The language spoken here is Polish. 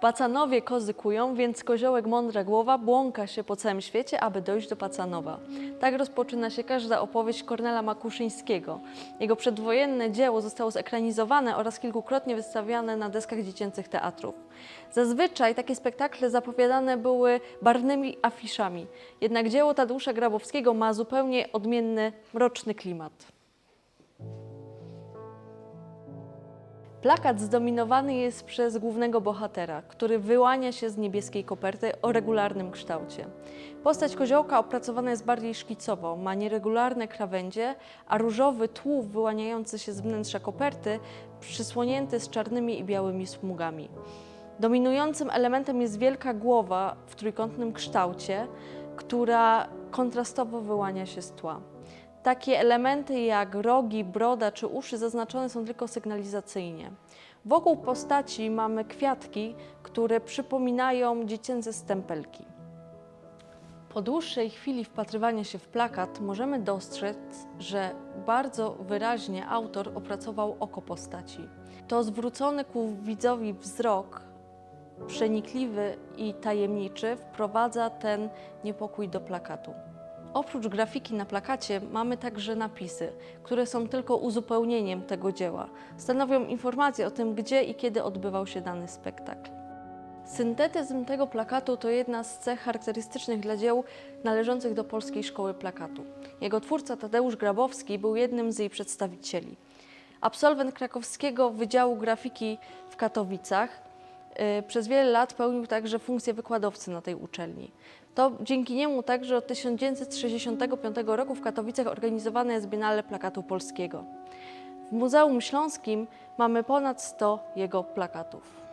Pacanowie kozy kują, więc koziołek mądra głowa błąka się po całym świecie, aby dojść do Pacanowa. Tak rozpoczyna się każda opowieść Kornela Makuszyńskiego. Jego przedwojenne dzieło zostało zekranizowane oraz kilkukrotnie wystawiane na deskach dziecięcych teatrów. Zazwyczaj takie spektakle zapowiadane były barwnymi afiszami, jednak dzieło Tadeusza Grabowskiego ma zupełnie odmienny, mroczny klimat. Plakat zdominowany jest przez głównego bohatera, który wyłania się z niebieskiej koperty o regularnym kształcie. Postać koziołka opracowana jest bardziej szkicowo, ma nieregularne krawędzie, a różowy tułów wyłaniający się z wnętrza koperty przysłonięty z czarnymi i białymi smugami. Dominującym elementem jest wielka głowa w trójkątnym kształcie, która kontrastowo wyłania się z tła. Takie elementy jak rogi, broda czy uszy zaznaczone są tylko sygnalizacyjnie. Wokół postaci mamy kwiatki, które przypominają dziecięce stempelki. Po dłuższej chwili wpatrywania się w plakat możemy dostrzec, że bardzo wyraźnie autor opracował oko postaci. To zwrócony ku widzowi wzrok, przenikliwy i tajemniczy, wprowadza ten niepokój do plakatu. Oprócz grafiki na plakacie mamy także napisy, które są tylko uzupełnieniem tego dzieła. Stanowią informację o tym, gdzie i kiedy odbywał się dany spektakl. Syntetyzm tego plakatu to jedna z cech charakterystycznych dla dzieł należących do Polskiej Szkoły Plakatu. Jego twórca Tadeusz Grabowski był jednym z jej przedstawicieli. Absolwent krakowskiego Wydziału Grafiki w Katowicach, przez wiele lat pełnił także funkcję wykładowcy na tej uczelni. To dzięki niemu także od 1965 roku w Katowicach organizowane jest Biennale Plakatu Polskiego. W Muzeum Śląskim mamy ponad 100 jego plakatów.